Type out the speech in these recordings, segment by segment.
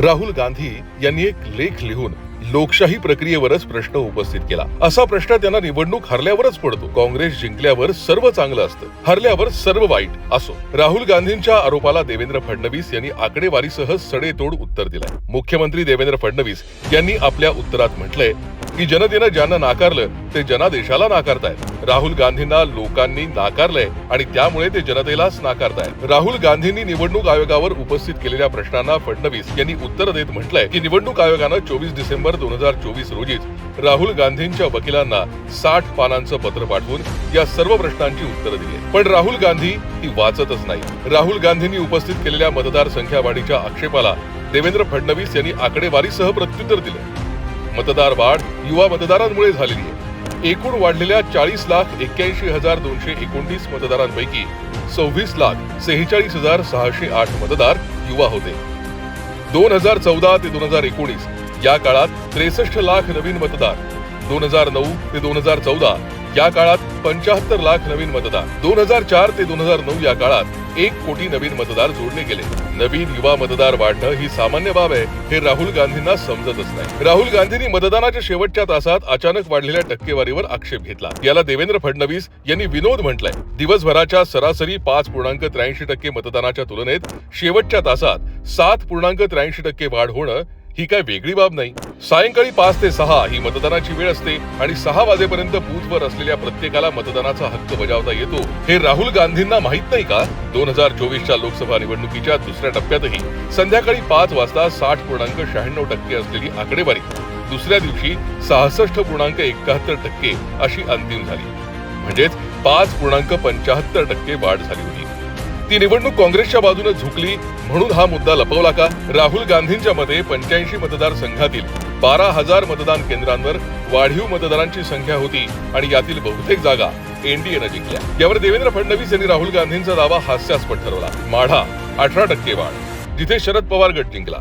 राहुल गांधी यांनी एक लेख लिहून लोकशाही प्रक्रियेवरच प्रश्न उपस्थित केला. असा प्रश्न त्यांना निवडणूक हरल्यावरच पडतो. काँग्रेस जिंकल्यावर सर्व चांगलं असतं. हरल्यावर सर्व वाईट असो. राहुल गांधींच्या आरोपाला देवेंद्र फडणवीस यांनी आकडेवारीसह सडेतोड उत्तर दिलंय. मुख्यमंत्री देवेंद्र फडणवीस यांनी आपल्या उत्तरात म्हटलंय की जनतेनं ज्यांना नाकारलं ते जनादेशाला नाकारतायत. राहुल गांधींना लोकांनी नाकारलंय आणि त्यामुळे ते जनतेलाच नाकारतायत. राहुल गांधींनी निवडणूक आयोगावर उपस्थित केलेल्या प्रश्नांना फडणवीस यांनी उत्तर देत म्हटलंय की निवडणूक आयोगानं चोवीस डिसेंबर दोन हजार चोवीस रोजीच राहुल गांधींच्या वकिलांना साठ पानांचं पत्र पाठवून या सर्व प्रश्नांची उत्तरं दिली पण राहुल गांधी ती वाचतच नाही. राहुल गांधींनी उपस्थित केलेल्या मतदार संख्या वाढीच्या आक्षेपाला देवेंद्र फडणवीस यांनी आकडेवारीसह प्रत्युत्तर दिलं. मतदार वाढ युवा मतदारांमुळे झालेली आहे. एकूण वाढलेल्या चाळीस लाख एक्क्याऐंशी हजार दोनशे एकोणतीस मतदारांपैकी सव्वीस लाख सेहेचाळीस हजार सहाशे आठ मतदार युवा होते. दोन हजार चौदा ते दोन हजार एकोणीस या काळात त्रेसष्ट लाख नवीन मतदार दोन हजार नऊ ते दोन हजार चौदा या काळात पंचाहत्तर लाख नवीन मतदार दोन हजार चार ते दोन हजार नऊ या काळात एक कोटी नवीन मतदार जोडले गेले. नवीन युवा मतदार वाढणं ही सामान्य बाब आहे हे राहुल गांधींना समजतच नाही. राहुल गांधींनी मतदानाच्या शेवटच्या तासात अचानक वाढलेल्या टक्केवारीवर आक्षेप घेतला. याला देवेंद्र फडणवीस यांनी विनोद म्हटलाय. दिवसभराच्या सरासरी पाच पूर्णांक त्र्याऐंशी टक्के मतदानाच्या तुलनेत शेवटच्या तासात सात पूर्णांक त्र्याऐंशी टक्के वाढ होणं ही काय वेगळी बाब नाही. सायंकाळी पाच ते सहा ही मतदानाची वेळ असते आणि सहा वाजेपर्यंत बूथवर असलेल्या प्रत्येकाला मतदानाचा हक्क बजावता येतो. हे राहुल गांधींना माहीत नाही का? दोन हजार चोवीसच्या लोकसभा निवडणुकीच्या दुसऱ्या टप्प्यातही संध्याकाळी पाच वाजता साठ पूर्णांक शहाण्णव टक्के असलेली आकडेवारी. दुसऱ्या दिवशी सहासष्ट पूर्णांक एकाहत्तर टक्के अशी अंतिम झाली. म्हणजेच पाच पूर्णांक पंचाहत्तर टक्के वाढ झाली होती. ती निवडणूक काँग्रेसच्या बाजूने झुकली म्हणून हा मुद्दा लपवला का? राहुल गांधींच्या मते पंच्याऐंशी मतदारसंघातील बारा हजार मतदान केंद्रांवर वाढीव मतदारांची संख्या होती आणि यातील बहुतेक जागा एनडीएनं जिंकल्या. यावर देवेंद्र फडणवीस यांनी राहुल गांधींचा दावा हास्यास्पद ठरवला. माढा अठरा टक्के वाढ जिथे शरद पवार गट जिंकला.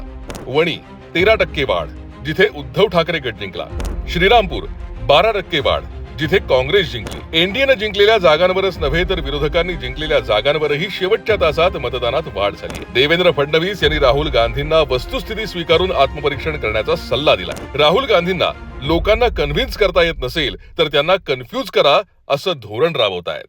वणी तेरा टक्के वाढ जिथे उद्धव ठाकरे गट जिंकला. श्रीरामपूर बारा टक्के वाढ जिथे काँग्रेस जिंकली. एनडीएनं जिंकलेल्या जागांवरच नव्हे तर विरोधकांनी जिंकलेल्या जागांवरही शेवटच्या तासात मतदानात वाढ झाली देवेंद्र फडणवीस यांनी राहुल गांधींना वस्तुस्थिती स्वीकारून आत्मपरीक्षण करण्याचा सल्ला दिला राहुल गांधींना लोकांना कन्व्हिन्स करता येत नसेल तर त्यांना कन्फ्यूज करा असं धोरण राबवत आहेत